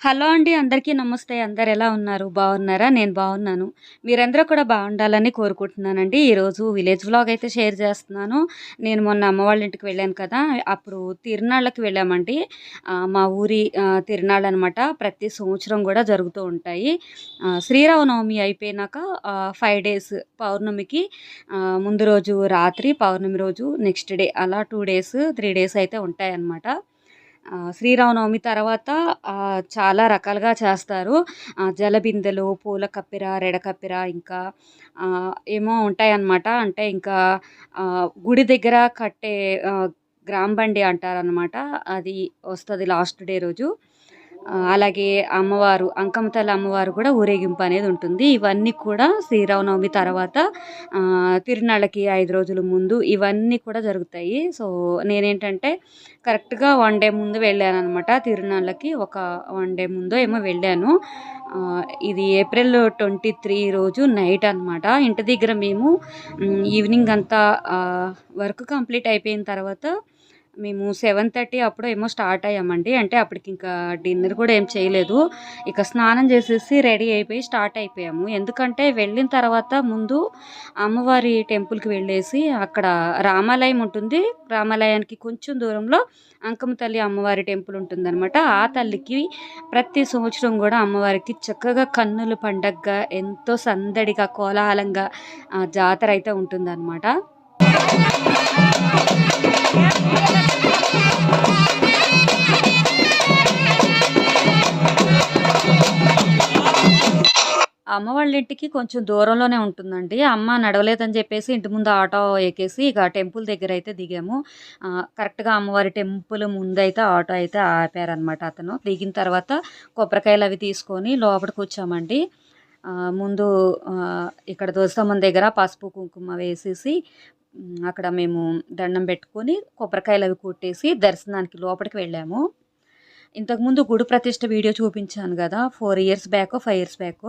Hello అండి అందరికీ నమస్తే. అందరు ఎలా ఉన్నారు? బాగున్నారా? నేను బాగున్నాను. మీరందరూ కూడా బాగుండాలని కోరుకుంటున్నానండి. ఈరోజు విలేజ్ వ్లాగ్ అయితే షేర్ చేస్తున్నాను. నేను మొన్న అమ్మ వాళ్ళ ఇంటికి వెళ్ళాను కదా. అప్పుడు తిరునాళ్ళకి వెళ్ళామండి. మా ఊరి తిరునాళ్ళు అనమాట ప్రతి సంవత్సరం కూడా జరుగుతూ ఉంటాయి. శ్రీరామనవమి అయిపోయినాక ఫైవ్ డేస్ పౌర్ణమికి ముందు రోజు రాత్రి పౌర్ణమి రోజు నెక్స్ట్ డే అలా టూ డేస్ త్రీ డేస్ అయితే ఉంటాయన్నమాట. శ్రీరామనవమి తర్వాత చాలా రకాలుగా చేస్తారు. జలబిందెలు పూల కప్పెర రెడ కప్పెర ఇంకా ఏమో ఉంటాయన్నమాట. అంటే ఇంకా గుడి దగ్గర కట్టే గ్రాంబండి బండి అంటారనమాట అది వస్తుంది లాస్ట్ డే రోజు. అలాగే అమ్మవారు అంకమతల అమ్మవారు కూడా ఊరేగింపు అనేది ఉంటుంది. ఇవన్నీ కూడా శ్రీరామనవమి తర్వాత తిరునాళ్ళకి ఐదు రోజుల ముందు ఇవన్నీ కూడా జరుగుతాయి. సో నేనేంటంటే కరెక్ట్గా వన్ డే ముందు వెళ్ళాను అనమాట తిరునాళ్ళకి ఒక వన్ డే ముందో ఏమో వెళ్ళాను. ఇది ఏప్రిల్ ట్వంటీ త్రీ రోజు నైట్ అనమాట ఇంటి దగ్గర మేము ఈవినింగ్ అంతా వర్క్ కంప్లీట్ అయిపోయిన తర్వాత మేము సెవెన్ థర్టీ అప్పుడు ఏమో స్టార్ట్ అయ్యామండి. అంటే అప్పటికి ఇంకా డిన్నర్ కూడా ఏం చేయలేదు. ఇక స్నానం చేసేసి రెడీ అయిపోయి స్టార్ట్ అయిపోయాము. ఎందుకంటే వెళ్ళిన తర్వాత ముందు అమ్మవారి టెంపుల్కి వెళ్ళేసి అక్కడ రామాలయం ఉంటుంది. రామాలయానికి కొంచెం దూరంలో అంకమ్మ తల్లి అమ్మవారి టెంపుల్ ఉంటుందన్నమాట. ఆ తల్లికి ప్రతి సంవత్సరం కూడా అమ్మవారికి చక్కగా కన్నుల పండగగా ఎంతో సందడిగా కోలాహలంగా జాతర అయితే ఉంటుందన్నమాట. అమ్మ వాళ్ళ ఇంటికి కొంచెం దూరంలోనే ఉంటుందండి. అమ్మ నడవలేదని చెప్పేసి ఇంటి ముందు ఆటో ఎక్కేసి ఇక టెంపుల్ దగ్గర అయితే దిగాము. కరెక్ట్గా అమ్మవారి టెంపుల్ ముందు అయితే ఆటో అయితే ఆపారనమాట అతను. దిగిన తర్వాత కొబ్బరికాయలు అవి తీసుకొని లోపలికి వచ్చామండి. ముందు ఇక్కడ ధ్వజస్తంభం దగ్గర పసుపు కుంకుమ వేసేసి అక్కడ మేము దండం పెట్టుకొని కొబ్బరికాయలు అవి కొట్టేసి దర్శనానికి లోపలికి వెళ్ళాము. ఇంతకుముందు గుడి ప్రతిష్ట వీడియో చూపించాను కదా four years back five years back.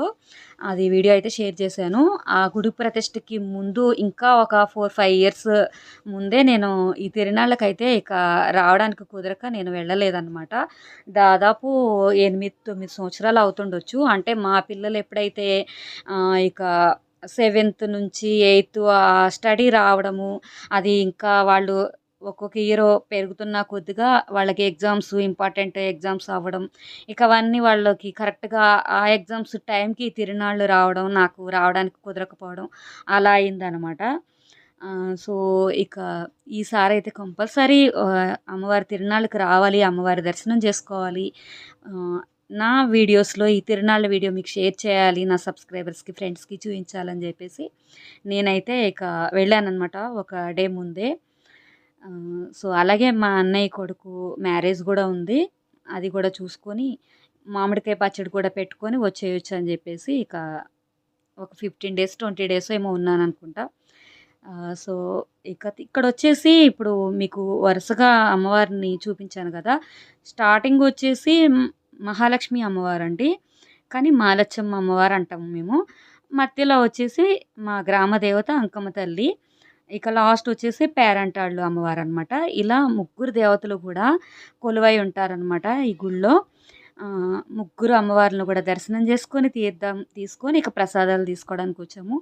అది వీడియో అయితే షేర్ చేశాను. ఆ గుడి ప్రతిష్టకి ముందు ఇంకా ఒక ఫోర్ ఫైవ్ ఇయర్స్ ముందే నేను ఈ తిరునాళ్ళకైతే ఇక రావడానికి కుదరక నేను వెళ్ళలేదన్నమాట. దాదాపు ఎనిమిది తొమ్మిది సంవత్సరాలు అవుతుండొచ్చు. అంటే మా పిల్లలు ఎప్పుడైతే ఇక సెవెంత్ నుంచి ఎయిత్ ఆ స్టడీ రావడము అది ఇంకా వాళ్ళు ఒక్కొక్క ఇయర్ పెరుగుతున్న కొద్దిగా వాళ్ళకి ఎగ్జామ్స్ ఇంపార్టెంట్ ఎగ్జామ్స్ అవ్వడం ఇక అవన్నీ వాళ్ళకి కరెక్ట్గా ఆ ఎగ్జామ్స్ టైంకి తిరునాళ్ళు రావడం నాకు రావడానికి కుదరకపోవడం అలా అయిందనమాట సో ఇక ఈసారి అయితే కంపల్సరీ అమ్మవారి తిరునాళ్ళకి రావాలి అమ్మవారి దర్శనం చేసుకోవాలి. నా వీడియోస్లో ఈ తిరునాళ్ళ వీడియో మీకు షేర్ చేయాలి నా సబ్స్క్రైబర్స్కి ఫ్రెండ్స్కి చూపించాలని చెప్పేసి నేనైతే ఇక వెళ్ళానమాట ఒక డే ముందే. సో అలాగే మా అన్నయ్య కొడుకు మ్యారేజ్ కూడా ఉంది. అది కూడా చూసుకొని మామిడికాయ పచ్చడి కూడా పెట్టుకొని వచ్చేయచ్చు అని చెప్పేసి ఇక ఒక ఫిఫ్టీన్ డేస్ ట్వంటీ డేస్ ఏమో ఉన్నాను అనుకుంటా సో ఇక ఇక్కడ వచ్చేసి ఇప్పుడు మీకు వరుసగా అమ్మవారిని చూపించాను కదా స్టార్టింగ్ వచ్చేసి మహాలక్ష్మి అమ్మవారు అండి కానీ మాలచ్చమ్మ అమ్మవారు అంటాము మేము. మధ్యలో వచ్చేసి మా గ్రామ దేవత అంకమ్మ తల్లి. ఇక లాస్ట్ వచ్చేసి పేరంటాళ్ళు అమ్మవారు అనమాట ఇలా ముగ్గురు దేవతలు కూడా కొలువై ఉంటారనమాట ఈ గుళ్ళో. ముగ్గురు అమ్మవార్లను కూడా దర్శనం చేసుకొని తీర్థం తీసుకొని ఇక ప్రసాదాలు తీసుకోవడానికి వచ్చాము.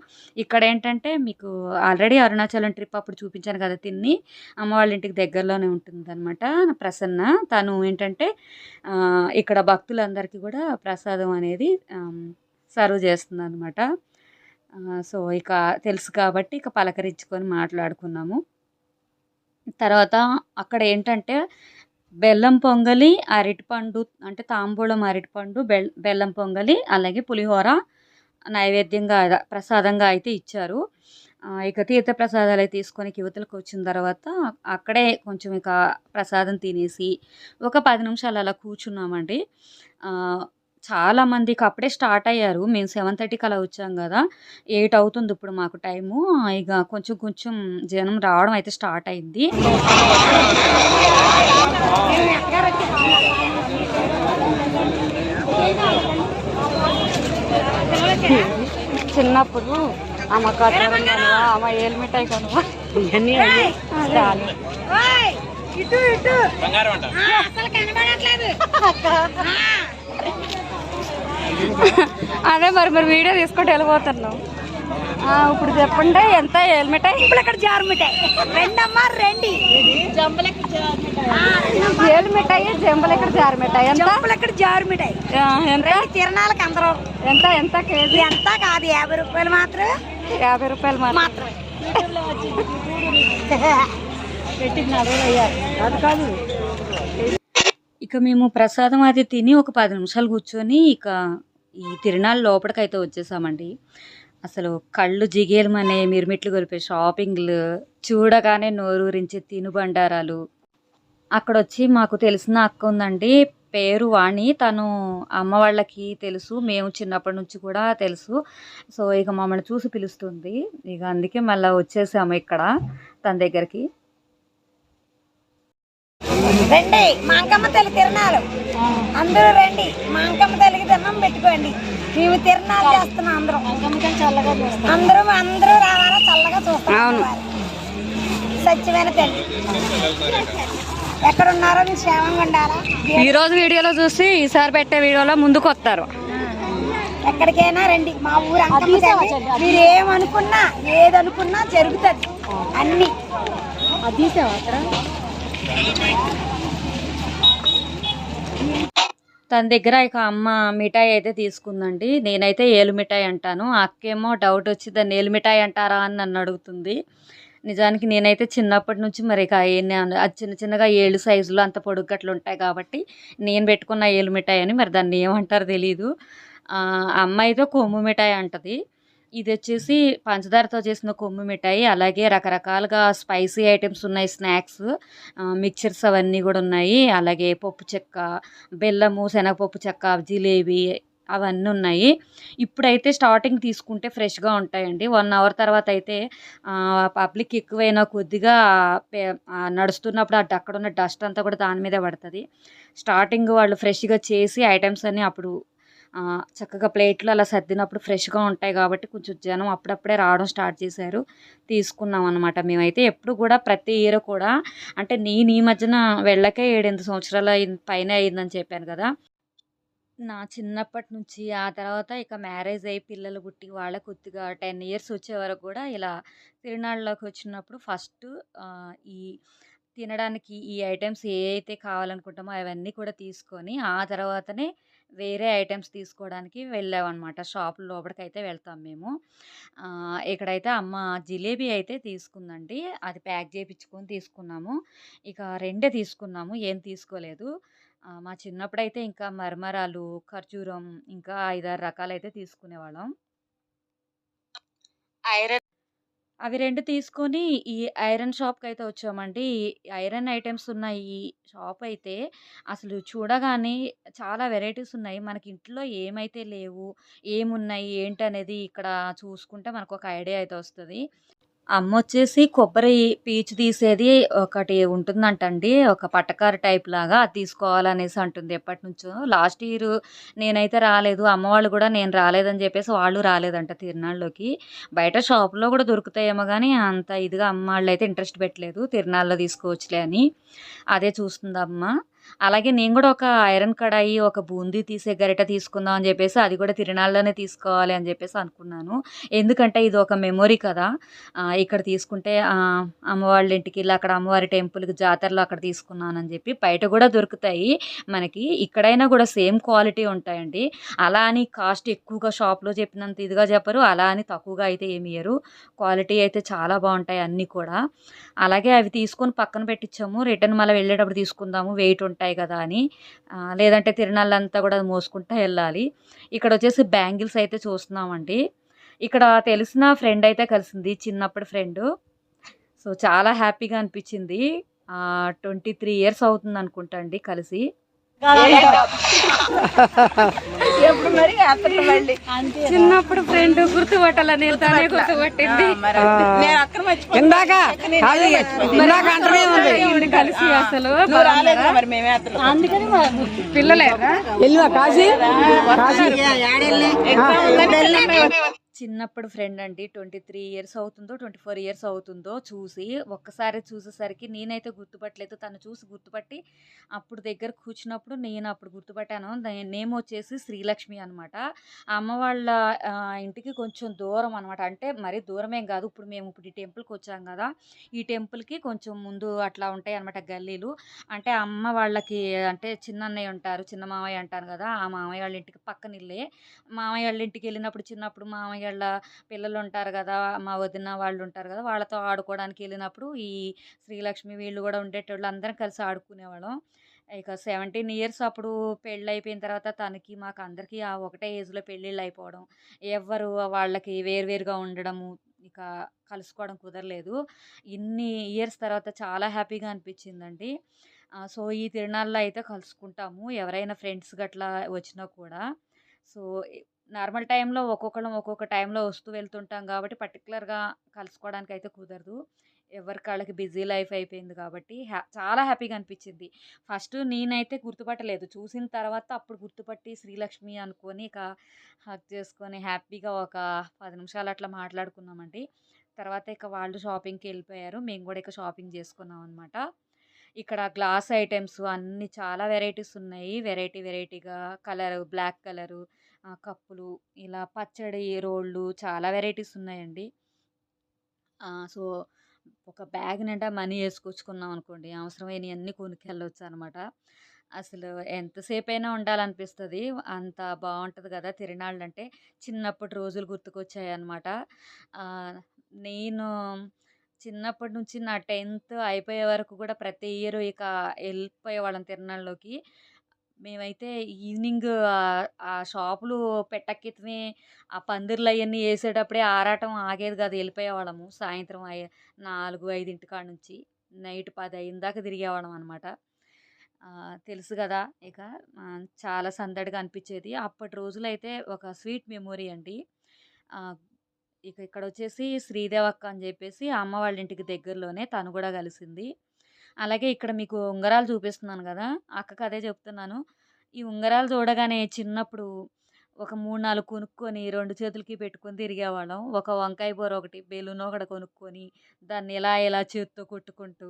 ఇక్కడ ఏంటంటే మీకు ఆల్రెడీ అరుణాచలం ట్రిప్ అప్పుడు చూపించాను కదా తిన్ని అమ్మ వాళ్ళ ఇంటికి దగ్గరలోనే ఉంటుంది అనమాట ప్రసన్న. తను ఏంటంటే ఇక్కడ భక్తులందరికీ కూడా ప్రసాదం అనేది సర్వ్ చేస్తుంది అనమాట సో ఇక తెలుసు కాబట్టి ఇక పలకరించుకొని మాట్లాడుకున్నాము. తర్వాత అక్కడ ఏంటంటే బెల్లం పొంగలి అరటిపండు అంటే తాంబూలం అరటిపండు బెల్ బెల్లం పొంగలి అలాగే పులిహోర నైవేద్యంగా ప్రసాదంగా అయితే ఇచ్చారు. ఇక తీర్థ ప్రసాదాలు అయితే తీసుకొని యువతలకు వచ్చిన తర్వాత అక్కడే కొంచెం ఇక ప్రసాదం తినేసి ఒక పది నిమిషాలు అలా కూర్చున్నామండి. చాలా మందికి అప్పుడే స్టార్ట్ అయ్యారు. మేము సెవెన్ థర్టీకి అలా వచ్చాం కదా. ఎయిట్ అవుతుంది ఇప్పుడు మాకు టైము. ఇక కొంచెం కొంచెం జనం రావడం అయితే స్టార్ట్ అయింది. చిన్నప్పుడు ఆమె కట్టడం కనువా ఆమె ఏలిమిఠాయి కనువా ఇవన్నీ అయ్యి చాలు ఇటు ఇటు! అసలు కనబడట్లేదు. అదే మరి మరి వీడియో తీసుకుంటూ వెళ్ళిపోతున్నాం ఇప్పుడు చెప్పండి ఎంత హెల్మెట్? ఇక్కడ జారు మిఠాయి రెండమ్మ రెండి. ఏలు మిఠాయి జంబలు ఇక్కడ జారి మిఠాయి ఎంత? జంపులు ఇక్కడ జారు మిఠాయి ఆ, ఎంత? తిరణాలకు అందరూ. ఎంత ఎంత కేజీ? ఎంత కాదు యాభై రూపాయలు మాత్రం యాభై రూపాయలు మాత్రం మాత్రమే. ఇక మేము ప్రసాదం అది తిని ఒక పది నిమిషాలు కూర్చొని ఇక ఈ తిరునాళ్ళ లోపలికైతే వచ్చేసామండి. అసలు కళ్ళు జిగేలమనే మిరుమిట్లు కొలిపే షాపింగ్లు చూడగానే నోరూరించే తినుబండారాలు. అక్కడ వచ్చి మాకు తెలిసిన అక్క ఉందండి పేరు వాణి. తను అమ్మ వాళ్ళకి తెలుసు మేము చిన్నప్పటి నుంచి కూడా తెలుసు. సో ఇక మమ్మల్ని చూసి పిలుస్తుంది. ఇక అందుకే మళ్ళీ వచ్చేసాము ఇక్కడ తన దగ్గరికి. రండి మా అంకమ్మ తల్లి తిరణాలు అందరూ రండి మా అంకమ్మ తల్లికి దండం పెట్టుకోండి. మేము తిరణాలు చేస్తున్నాం అందరం. అందరూ అందరూ రావాలా? చల్లగా చూస్తాం అవును. సత్యమైన తల్లి. ఎక్కడ ఉన్నారో మీరు క్షేమంగా ఉండాలా? ఈ రోజు వీడియోలో చూసి ఈసారి పెట్టే వీడియోలో ముందుకు వస్తారు. ఎక్కడికైనా రండి. మా ఊరు అంకమ్మ తల్లి. మీరు ఏమనుకున్నా ఏదనుకున్నా జరుగుతుంది. అన్ని. తన దగ్గర ఇక అమ్మ మిఠాయి అయితే తీసుకుందండి. నేనైతే ఏలు మిఠాయి అంటాను. అక్కేమో డౌట్ వచ్చి దాన్ని ఏలు మిఠాయి అంటారా అని నన్ను అడుగుతుంది. నిజానికి నేనైతే చిన్నప్పటి నుంచి మరి ఇక అది చిన్న చిన్నగా ఏళ్ళు సైజులో అంత పొడుగట్లు ఉంటాయి కాబట్టి నేను పెట్టుకున్న ఏలు మిఠాయి అని మరి దాన్ని ఏమంటారో తెలీదు. అమ్మ అయితే కొమ్ము మిఠాయి అంటది. ఇది వచ్చేసి పంచదారతో చేసిన కొమ్ము మిఠాయి అలాగే రకరకాలుగా స్పైసీ ఐటమ్స్ ఉన్నాయి స్నాక్స్ మిక్చర్స్ అవన్నీ కూడా ఉన్నాయి. అలాగే పప్పు చెక్క బెల్లము శనగపప్పు చెక్క జిలేబీ అవన్నీ ఉన్నాయి. ఇప్పుడైతే స్టార్టింగ్ తీసుకుంటే ఫ్రెష్గా ఉంటాయండి. వన్ అవర్ తర్వాత అయితే పబ్లిక్ ఎక్కువైనా కొద్దిగా పే- ఆ, నడుస్తున్నప్పుడు అటు అక్కడ ఉన్న డస్ట్ అంతా కూడా దాని మీదే పడుతుంది. స్టార్టింగ్ వాళ్ళు ఫ్రెష్గా చేసి ఐటమ్స్ అన్నీ అప్పుడు చక్కగా ప్లేట్లు అలా సర్దినప్పుడు ఫ్రెష్గా ఉంటాయి కాబట్టి కొంచెం జనం అప్పుడప్పుడే రావడం స్టార్ట్ చేశారు. తీసుకున్నాం అనమాట మేమైతే. ఎప్పుడు కూడా ప్రతి ఇయర్ కూడా అంటే నేను ఈ మధ్యన వెళ్ళకే ఏడెనిమిది సంవత్సరాల అయింది- పైన అయిందని చెప్పాను కదా. నా చిన్నప్పటి నుంచి ఆ తర్వాత ఇక మ్యారేజ్ అయ్యి పిల్లలు పుట్టి వాళ్ళ కొద్దిగా టెన్ ఇయర్స్ వచ్చే వరకు కూడా ఇలా తిరునాళ్ళలోకి వచ్చినప్పుడు ఫస్ట్ ఈ తినడానికి ఈ ఐటమ్స్ ఏ అయితే కావాలనుకుంటామో అవన్నీ కూడా తీసుకొని ఆ తర్వాతనే వేరే ఐటమ్స్ తీసుకోవడానికి వెళ్ళామన్నమాట. షాప్ లోపలికైతే వెళ్తాం మేము. ఇక్కడైతే అమ్మ జిలేబీ అయితే తీసుకుందండి. అది ప్యాక్ చేయించుకొని తీసుకున్నాము. ఇక రెండే తీసుకున్నాము. ఏం తీసుకోలేదు. మా చిన్నప్పుడైతే ఇంకా మరమరాలు ఖర్జూరం ఇంకా ఐదారు రకాలైతే తీసుకునేవాళ్ళం. ఐరన్ అవి రెండు తీసుకొని ఈ ఐరన్ షాప్కి అయితే వచ్చామండి. ఈ ఐరన్ ఐటమ్స్ ఉన్న ఈ షాప్ అయితే అసలు చూడగానే చాలా వెరైటీస్ ఉన్నాయి. మనకి ఇంట్లో ఏమైతే లేవు ఏమున్నాయి ఏంటనేది ఇక్కడ చూసుకుంటే మనకు ఒక ఐడియా అయితే వస్తుంది. అమ్మ వచ్చేసి కొబ్బరి పీచు తీసేది ఒకటి ఉంటుందంటండి ఒక పట్టకారు టైప్ లాగా అది తీసుకోవాలనేసి అంటుంది ఎప్పటి నుంచో లాస్ట్ ఇయర్ నేనైతే రాలేదు అమ్మ వాళ్ళు కూడా నేను రాలేదని చెప్పేసి వాళ్ళు రాలేదంట తిరునాళ్ళలోకి బయట షాప్లో కూడా దొరుకుతాయేమో కానీ అంత ఇదిగా అమ్మ వాళ్ళు అయితే ఇంట్రెస్ట్ పెట్టలేదు తిరునాళ్ళలో తీసుకోవచ్చులే అని. అదే చూస్తుంది అమ్మ అలాగే నేను కూడా ఒక ఐరన్ కడాయి ఒక బూందీ తీసే గరిట తీసుకుందాం అని చెప్పేసి అది కూడా తిరునాళ్ళలోనే తీసుకోవాలి అని చెప్పేసి అనుకున్నాను. ఎందుకంటే ఇది ఒక మెమొరీ కదా. ఇక్కడ తీసుకుంటే అమ్మవాళ్ళ ఇంటికి వెళ్ళి అక్కడ అమ్మవారి టెంపుల్కి జాతరలో అక్కడ తీసుకున్నానని చెప్పి బయట కూడా దొరుకుతాయి. మనకి ఇక్కడైనా కూడా సేమ్ క్వాలిటీ ఉంటాయండి. అలా అని కాస్ట్ ఎక్కువగా షాప్లో చెప్పినంత ఇదిగా చెప్పరు అలా అని తక్కువగా అయితే ఏమి ఇయ్యరు. క్వాలిటీ అయితే చాలా బాగుంటాయి అన్నీ కూడా. అలాగే అవి తీసుకొని పక్కన పెట్టించాము. రిటర్న్ మళ్ళీ వెళ్ళేటప్పుడు తీసుకుందాము. వెయిట్ ఉంటుంది ఉంటాయి కదా అని. లేదంటే తిరణాలంతా కూడా మోసుకుంటూ వెళ్ళాలి. ఇక్కడ వచ్చేసి బ్యాంగిల్స్ అయితే చూస్తున్నామండి. ఇక్కడ తెలిసిన ఫ్రెండ్ అయితే కలిసింది చిన్నప్పటి ఫ్రెండ్ సో చాలా హ్యాపీగా అనిపించింది. ట్వంటీ త్రీ ఇయర్స్ అవుతుంది అనుకుంటా అండి కలిసి. ఎప్పుడు మరి? అతను మళ్ళీ. చిన్నప్పుడు ఫ్రెండ్ గుర్తుపట్టాలని తనే గుర్తుపట్టింది. ఇందాక కాదు, ఇందాక అంటనే కలిసి అసలు అందుకని పిల్లలేరా? కాశీ? కాశీ. చిన్నప్పుడు ఫ్రెండ్ అండి. 23 ఇయర్స్ అవుతుందో, 24 ఇయర్స్ అవుతుందో చూసి, ఒక్కసారి చూసేసరికి నేనైతే గుర్తుపట్టలేదు. తను చూసి గుర్తుపట్టి, అప్పుడు దగ్గర కూర్చున్నప్పుడు నేను అప్పుడు గుర్తుపట్టాను. నేమ్ వచ్చేసి శ్రీలక్ష్మి అనమాట. అమ్మ వాళ్ళ ఇంటికి కొంచెం దూరం అనమాట. అంటే మరీ దూరమేం కాదు ఇప్పుడు మేము ఇప్పుడు ఈ టెంపుల్కి వచ్చాం కదా ఈ టెంపుల్‌కి కొంచెం ముందు అట్లా ఉంటాయి అనమాట గల్లీలు. అంటే అమ్మ వాళ్ళకి అంటే చిన్నన్నయ్య ఉంటారు. చిన్న మామయ్య అంటాను కదా ఆ మామయ్య వాళ్ళ ఇంటికి పక్కన ఇల్లే. మామయ్య వాళ్ళ ఇంటికి వెళ్ళినప్పుడు చిన్నప్పుడు మామయ్య పిల్లలు ఉంటారు కదా మా వదిన వాళ్ళు ఉంటారు కదా వాళ్ళతో ఆడుకోవడానికి వెళ్ళినప్పుడు ఈ శ్రీలక్ష్మి వీళ్ళు కూడా ఉండేటోళ్ళు. అందరం కలిసి ఆడుకునేవాళ్ళం. ఇక 17 ఇయర్స్ అప్పుడు పెళ్ళి అయిపోయిన తర్వాత తనకి, మాకు అందరికీ ఆ ఒకటే ఏజ్‌లో పెళ్ళిళ్ళు అయిపోవడం ఎవ్వరు వాళ్ళకి వేరువేరుగా ఉండడము. ఇక కలుసుకోవడం కుదరలేదు. ఇన్ని ఇయర్స్ తర్వాత చాలా హ్యాపీగా అనిపించిందండి సో, ఈ తిరునాళ్ళలో అయితే కలుసుకుంటాము. ఎవరైనా ఫ్రెండ్స్ గట్లా వచ్చినా కూడా. సో, నార్మల్ టైంలో ఒక్కొక్కళ్ళం ఒక్కొక్క టైంలో వస్తూ వెళ్తుంటాం కాబట్టి పర్టికులర్గా కలుసుకోవడానికి అయితే కుదరదు. ఎవరికాళ్ళకి బిజీ లైఫ్ అయిపోయింది కాబట్టి హ్యా చాలా హ్యాపీగా అనిపించింది ఫస్ట్ నేనైతే గుర్తుపట్టలేదు. చూసిన తర్వాత అప్పుడు గుర్తుపట్టి శ్రీలక్ష్మి అనుకొని ఇక హక్ చేసుకొని హ్యాపీగా ఒక పది నిమిషాలు అట్లా మాట్లాడుకున్నామండి. తర్వాత ఇక వాళ్ళు షాపింగ్కి వెళ్ళిపోయారు మేము కూడా ఇక షాపింగ్ చేసుకున్నాం అనమాట. ఇక్కడ గ్లాస్ ఐటమ్స్ అన్నీ చాలా వెరైటీస్ ఉన్నాయి. వెరైటీ వెరైటీగా కలరు, బ్లాక్ కలరు కప్పులు ఇలా పచ్చడి రోళ్ళు చాలా వెరైటీస్ ఉన్నాయండి. సో, ఒక బ్యాగ్ నిండా మనీ వేసుకొచ్చుకున్నాం అనుకోండి. అవసరమైనయన్నీ కొనుక్కెళ్ళొచ్చనమాట. అసలు ఎంతసేపైనా ఉండాలనిపిస్తుంది అంత బాగుంటుంది కదా తిరణాళ్ళు తిరునాళ్ళంటే. చిన్నప్పటి రోజులు గుర్తుకొచ్చాయన్నమాట. అనమాట నేను చిన్నప్పటి నుంచి నా 10థ్ అయిపోయే వరకు కూడా ప్రతి ఇయర్ ఇక వెళ్ళిపోయేవాళ్ళం తిరునాళ్ళలోకి. మేమైతే ఈవినింగ్ ఆ షాపులు పెట్టక్కితమే ఆ పందిర్లు అవన్నీ వేసేటప్పుడే ఆరాటం ఆగేది కాదు వెళ్ళిపోయేవాళ్ళము సాయంత్రం అయ్యే 4, 5 కాడ నుంచి నైట్ 10 అయిందాకా తిరిగేవాళ్ళం అనమాట. తెలుసు కదా ఇక చాలా సందడిగా అనిపించేది అప్పటి రోజులైతే ఒక స్వీట్ మెమొరీ అండి. ఇక ఇక్కడ వచ్చేసి శ్రీదేవక్క అని చెప్పేసి అమ్మ వాళ్ళ ఇంటికి దగ్గరలోనే తను కూడా కలిసింది. అలాగే ఇక్కడ మీకు ఉంగరాలు చూపిస్తున్నాను కదా అక్కకి అదే చెప్తున్నాను. ఈ ఉంగరాలు చూడగానే చిన్నప్పుడు ఒక 3, 4 కొనుక్కొని రెండు చేతులకి పెట్టుకొని తిరిగేవాళ్ళం. ఒక వంకాయ కూర ఒకటి, బెలూన్ ఒకటి కొనుక్కొని దాన్ని ఇలా ఇలా చేత్తో కొట్టుకుంటూ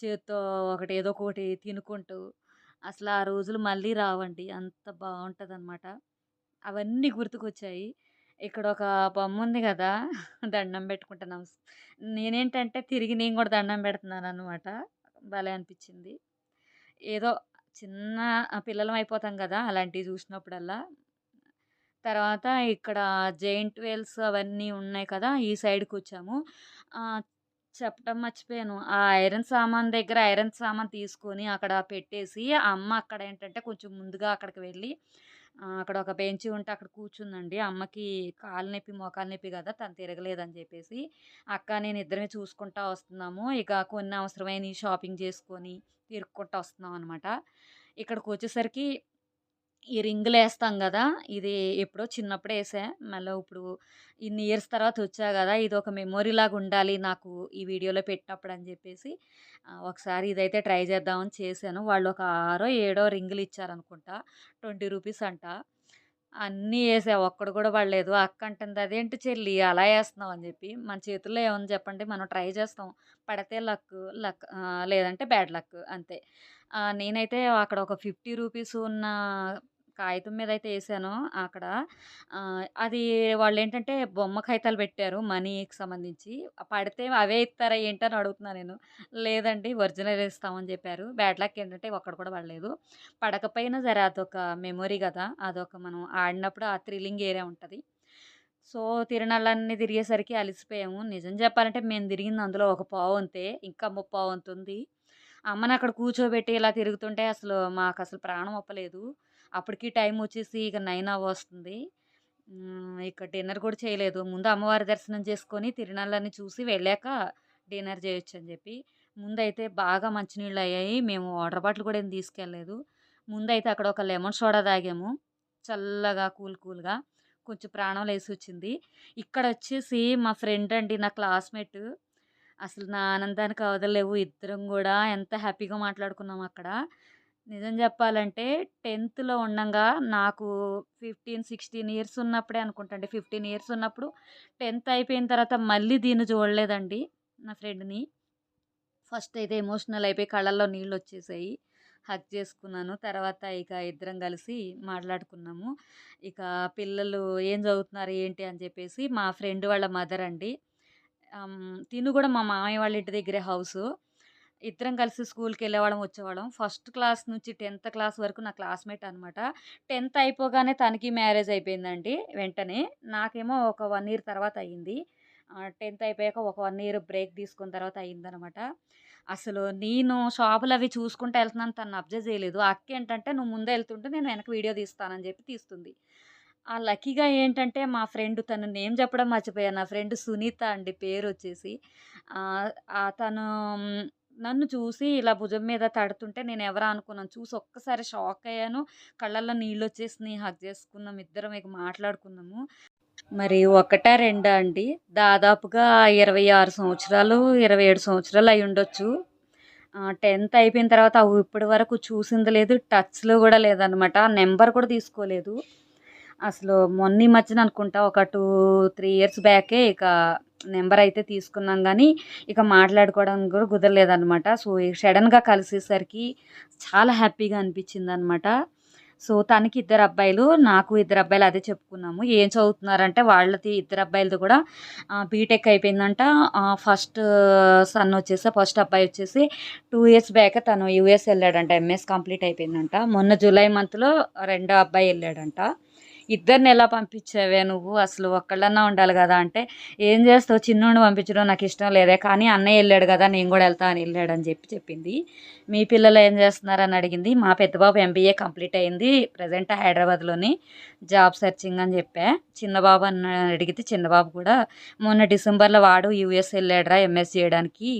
చేత్తో ఒకటి ఏదో ఒకటి తినుకుంటూ అసలు ఆ రోజులు మళ్ళీ రావండి. అంత బావుంటదనమాట. అవన్నీ గుర్తుకొచ్చాయి. ఇక్కడ ఒక బొమ్మ ఉంది కదా దండం పెట్టుకుంటున్నాం నేనేంటంటే తిరిగి నేను కూడా దండం పెడుతున్నాను అనమాట భలే అనిపించింది ఏదో చిన్న పిల్లలం అయిపోతాం కదా అలాంటివి చూసినప్పుడల్లా. తర్వాత ఇక్కడ జెయింట్ వేల్స్ అవన్నీ ఉన్నాయి కదా! ఈ సైడ్కి వచ్చాము చెప్పటం మర్చిపోయాను. ఆ ఐరన్ సామాన్ దగ్గర ఐరన్ సామాను తీసుకొని అక్కడ పెట్టేసి, అమ్మ అక్కడ ఏంటంటే కొంచెం ముందుగా అక్కడికి వెళ్ళి అక్కడ ఒక బెంచి ఉంటే అక్కడ కూర్చుందండి. అమ్మకి కాలు నొప్పి, మోకాలు నొప్పి కదా తను తిరగలేదని చెప్పేసి అక్క నేను ఇద్దరమే చూసుకుంటా వస్తున్నాము. ఇక కొన్ని అవసరమైన షాపింగ్ చేసుకొని తిరుక్కుంటా వస్తున్నాం అనమాట. ఇక్కడికి వచ్చేసరికి ఈ రింగులేస్తాం కదా ఇది ఎప్పుడో చిన్నప్పుడు వేసా మళ్ళీ ఇప్పుడు ఇన్ని ఇయర్స్ తర్వాత వచ్చా ఒక మెమొరీ మెమొరీలాగా ఉండాలి నాకు ఈ వీడియోలో పెట్టినప్పుడు అని చెప్పేసి ఒకసారి ఇదైతే ట్రై చేద్దామని చేశాను. వాళ్ళు ఒక ఆరో, ఏడో రింగులు ఇచ్చారనుకుంటా. 20 రూపీస్ అంట. అన్నీ వేసా ఒక్కడు కూడా పడలేదు. అక్క అంటుంది, "అదేంటి చెల్లి అలా వేస్తున్నాం అని చెప్పి మన చేతుల్లో ఏమని చెప్పండి. మనం ట్రై చేస్తాం. పడితే లక్కు, లక్ లేదంటే బ్యాడ్ లక్ అంతే. నేనైతే అక్కడ ఒక 50 రూపీస్ ఉన్న కాగితం మీద అయితే వేసాను అక్కడ. అది వాళ్ళు ఏంటంటే బొమ్మ కాగితాలు పెట్టారు మనీకి సంబంధించి. పడితే అవే ఇస్తారా ఏంటి అని అడుగుతున్నా నేను. లేదండి ఒరిజినల్ ఇస్తామని చెప్పారు బ్యాడ్ లక్ ఏంటంటే ఒక్కడ కూడా పడలేదు. పడకపోయినా సరే అదొక మెమొరీ కదా అదొక మనం ఆడినప్పుడు ఆ థ్రిల్లింగ్ ఏరియా ఉంటుంది సో, తిరణాలన్నీ తిరిగేసరికి అలిసిపోయాము. నిజం చెప్పాలంటే మేము తిరిగింది అందులో ఒక పావంతే. ఇంకా ముప్పావంతుంది. అమ్మని అక్కడ కూర్చోబెట్టి ఇలా తిరుగుతుంటే అసలు మాకు అసలు ప్రాణం ఒప్పలేదు. అప్పటికి టైం వచ్చేసి ఇక 9 అవ్వొస్తుంది. హ్మ్. ఇక డిన్నర్ కూడా చేయలేదు. ముందు అమ్మవారి దర్శనం చేసుకొని తిరునాళ్ళని చూసి వెళ్ళాక డిన్నర్ చేయొచ్చని చెప్పి ముందైతే బాగా మంచినీళ్ళు అయ్యాయి మేము వాటర్ బాటిల్ కూడా ఏం తీసుకెళ్ళలేదు. ముందైతే అక్కడ ఒక లెమన్ సోడా తాగాము. చల్లగా కూల్ కూల్‌గా. కొంచెం ప్రాణం లేచి వచ్చింది ఇక్కడ వచ్చేసి మా ఫ్రెండ్ అండి నా క్లాస్‌మేట్. అసలు నా ఆనందానికి అవదలేవు ఇద్దరం కూడా ఎంత హ్యాపీగా మాట్లాడుకున్నాం అక్కడ. నిజం చెప్పాలంటే టెన్త్‌లో ఉండంగా నాకు 15, 16 ఇయర్స్ ఉన్నప్పుడే అనుకుంటా అండి. 15 ఇయర్స్ ఉన్నప్పుడు 10థ్ అయిపోయిన తర్వాత మళ్ళీ దీన్ని చూడలేదండి నా ఫ్రెండ్‌ని. ఫస్ట్ అయితే ఎమోషనల్ అయిపోయి కళ్ళల్లో నీళ్ళు వచ్చేసాయి హక్ చేసుకున్నాను. తర్వాత ఇక ఇద్దరం కలిసి మాట్లాడుకున్నాము. ఇక పిల్లలు ఏం చదువుతున్నారు ఏంటి అని చెప్పేసి మా ఫ్రెండ్ వాళ్ళ మదర్ అండి. తిను కూడా మా మామయ్య వాళ్ళ ఇంటి దగ్గరే హౌసు. ఇద్దరం కలిసి స్కూల్కి వెళ్ళేవాళ్ళం వచ్చేవాళ్ళం. ఫస్ట్ క్లాస్ నుంచి 10థ్ క్లాస్ వరకు నా క్లాస్‌మేట్ అనమాట. 10థ్ అయిపోగానే తనకి మ్యారేజ్ అయిపోయిందండి వెంటనే. నాకేమో ఒక వన్ ఇయర్ తర్వాత అయింది. టెన్త్ అయిపోయాక ఒక వన్ ఇయర్ బ్రేక్ తీసుకున్న తర్వాత అయిందనమాట. అసలు నేను షాపులు అవి చూసుకుంటూ వెళ్తున్నాను తను అబ్జర్వ్ చేయలేదు. అక్క ఏంటంటే "నువ్వు ముందే వెళ్తుంటే నేను వెనక వీడియో తీస్తానని" చెప్పి తీస్తుంది. ఆ లక్కీగా ఏంటంటే మా ఫ్రెండ్ తను నేమ్ చెప్పడం మర్చిపోయాను. నా ఫ్రెండ్ సునీత అండి పేరొచ్చేసి. వచ్చేసి తను నన్ను చూసి ఇలా భుజం మీద తడుతుంటే నేను ఎవరా అనుకున్నాను. చూసి ఒక్కసారి షాక్ అయ్యాను. కళ్ళల్లో నీళ్ళు నీళ్ళొచ్చేసినియి. హక్ చేసుకున్నాం. ఇద్దరం ఇక మాట్లాడుకున్నాము. మరి ఒకటా రెండా అండి దాదాపుగా 26 సంవత్సరాలు, 27 సంవత్సరాలు అయి ఉండొచ్చు టెన్త్ అయిపోయిన తర్వాత అవి ఇప్పటి వరకు చూసింది లేదు. టచ్‌లో కూడా లేదనమాట. నెంబర్ కూడా తీసుకోలేదు. అసలు మొన్న ఈ మధ్యన అనుకుంటా ఒక 2, 3 ఇయర్స్ బ్యాకే ఇక నెంబర్ అయితే తీసుకున్నాం కానీ ఇక మాట్లాడుకోవడం కూడా కుదరలేదనమాట. సో, సడన్గా కలిసేసరికి చాలా హ్యాపీగా అనిపించిందనమాట. సో, తనకి ఇద్దరు అబ్బాయిలు. నాకు ఇద్దరు అబ్బాయిలు అదే చెప్పుకున్నాము. ఏం చదువుతున్నారంటే వాళ్ళది ఇద్దరు అబ్బాయిలది కూడా బీటెక్ అయిపోయిందంట. ఫస్ట్ సన్ వచ్చేసి ఫస్ట్ అబ్బాయి వచ్చేసి టూ ఇయర్స్ బ్యాకే తను యూఎస్ వెళ్ళాడంట ఎంఎస్ కంప్లీట్ అయిపోయిందంట. మొన్న జూలై మంత్‌లో రెండో అబ్బాయి వెళ్ళాడంట ఇద్దరిని ఎలా పంపించావే నువ్వు అసలు ఒక్కళ్ళన్నా ఉండాలి కదా! అంటే ఏం చేస్తావు చిన్నోడిని పంపించడం నాకు ఇష్టం లేదే. కానీ అన్నయ్య వెళ్ళాడు కదా! నేను కూడా వెళ్తా అని ఎళ్ళాడని చెప్పి చెప్పింది. మీ పిల్లలు ఏం చేస్తున్నారని అడిగింది. మా పెద్ద బాబు ఎంబీఏ కంప్లీట్ అయింది. ప్రజెంట్ హైదరాబాద్‌లోని జాబ్ సెర్చింగ్ అని చెప్పా. చిన్న బాబు అని అడిగితే చిన్న బాబు కూడా మొన్న డిసెంబర్‌లో వాడు యూఎస్ వెళ్ళాడురా ఎంఎస్ చేయడానికి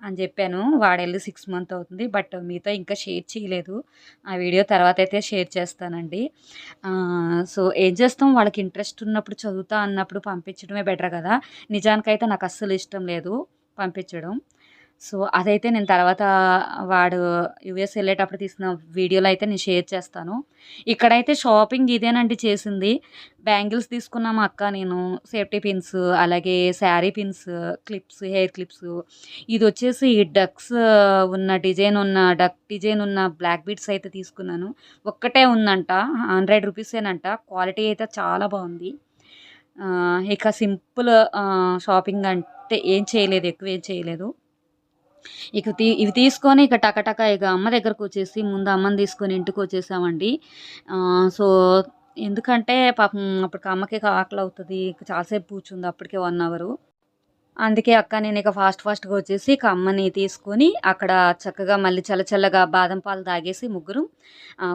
అని చెప్పాను. వాడెళ్ళి సిక్స్ మంత్ అవుతుంది. బట్ మీతో ఇంకా షేర్ చేయలేదు. ఆ వీడియో తర్వాత అయితే షేర్ చేస్తానండి. సో, ఏం చేస్తాం వాళ్ళకి ఇంట్రెస్ట్ ఉన్నప్పుడు చదువుతా అన్నప్పుడు పంపించడమే బెటర్ కదా! నిజానికైతే నాకు అస్సలు ఇష్టం లేదు పంపించడం. సో, అదైతే నేను తర్వాత వాడు యూఎస్ వెళ్ళేటప్పుడు తీసిన వీడియోలో అయితే నేను షేర్ చేస్తాను. ఇక్కడైతే షాపింగ్ ఇదేనండి చేసింది. బ్యాంగిల్స్ తీసుకున్నాం అక్క నేను. సేఫ్టీ పిన్స్ అలాగే saree pins, clips, hair clips. ఇది వచ్చేసి డక్స్ ఉన్న డిజైన్ ఉన్న డక్ డిజైన్ ఉన్న బ్లాక్ బీడ్స్ అయితే తీసుకున్నాను. ఒక్కటే ఉందంట. హండ్రెడ్ రూపీసేనంట క్వాలిటీ అయితే చాలా బాగుంది ఇక సింపుల్ షాపింగ్ అంటే ఏం చేయలేదు. ఎక్కువ ఏం చేయలేదు. ఇక తీ ఇవి తీసుకొని ఇక టకటక ఇక అమ్మ దగ్గరకొచ్చేసి ముందు అమ్మని తీసుకొని ఇంటికి వచ్చేసామండి సో, ఎందుకంటే పాపం అప్పటికి అమ్మకి ఆకలి అవుతుంది ఇక చాలా కూర్చుంది అప్పటికే వన్ అవరు. అందుకే అక్క నేను ఇక ఫాస్ట్ ఫాస్ట్‌గా వచ్చేసి ఇక అమ్మని తీసుకొని అక్కడ చక్కగా మళ్ళీ చల్ల చల్లగా బాదం పాలు తాగేసి ముగ్గురు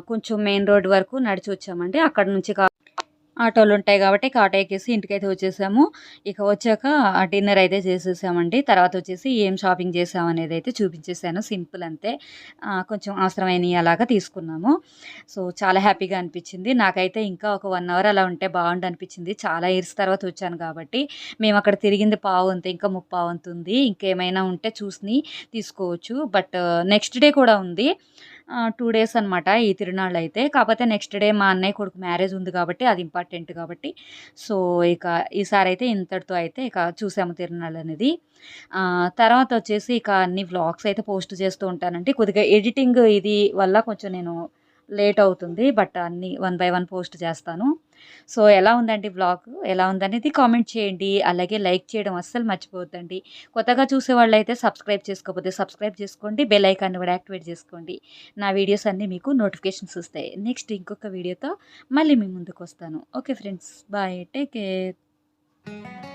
కొంచెం మెయిన్ రోడ్ వరకు నడిచి వచ్చామండి. అక్కడి నుంచి ఆటోలు ఉంటాయి కాబట్టి ఆటో ఎక్కేసి ఇంటికైతే వచ్చేసాము. ఇక వచ్చాక డిన్నర్ అయితే చేసేసామండి. తర్వాత వచ్చేసి ఏం షాపింగ్ చేసాం అయితే చూపించేసాను. సింపుల్ అంతే. కొంచెం అవసరమైనవి అలాగా తీసుకున్నాము. సో, చాలా హ్యాపీగా అనిపించింది. నాకైతే ఇంకా ఒక వన్ అవర్ అలా ఉంటే బాగుండు అనిపించింది. చాలా ఇయర్స్ తర్వాత వచ్చాను కాబట్టి. మేము అక్కడ తిరిగింది పావు అంతే ఇంకా ముప్పావంతుంది ఇంకేమైనా ఉంటే చూసి తీసుకోవచ్చు. బట్ నెక్స్ట్ డే కూడా ఉంది. టూ డేస్ అనమాట ఈ తిరునాళ్ళైతే. కాకపోతే నెక్స్ట్ డే మా అన్నయ్య కొడుకు మ్యారేజ్ ఉంది కాబట్టి అది ఇంపార్టెంట్ కాబట్టి. సో, ఇక ఈసారి అయితే ఇంతటితో అయితే ఇక చూసాము తిరునాళ్ళు అనేది తర్వాత వచ్చేసి ఇక అన్ని వ్లాగ్స్ అయితే పోస్ట్ చేస్తూ ఉంటానంటే కొద్దిగా ఎడిటింగ్ ఇది వల్ల కొంచెం నేను లేట్ అవుతుంది. బట్ అన్నీ వన్ బై వన్ పోస్ట్ చేస్తాను. సో, ఎలా ఉందండి వ్లాగ్? ఎలా ఉందనేది కామెంట్ చేయండి. అలాగే లైక్ చేయడం అస్సలు మర్చిపోద్దండి కొత్తగా చూసేవాళ్ళైతే సబ్స్క్రైబ్ చేసుకోకపోతే సబ్స్క్రైబ్ చేసుకోండి. బెల్ ఐకాన్‌ని కూడా యాక్టివేట్ చేసుకోండి. నా వీడియోస్ అన్నీ మీకు నోటిఫికేషన్స్ వస్తాయి. నెక్స్ట్ ఇంకొక వీడియోతో మళ్ళీ మీ ముందుకొస్తాను. Okay friends. Bye. Take care.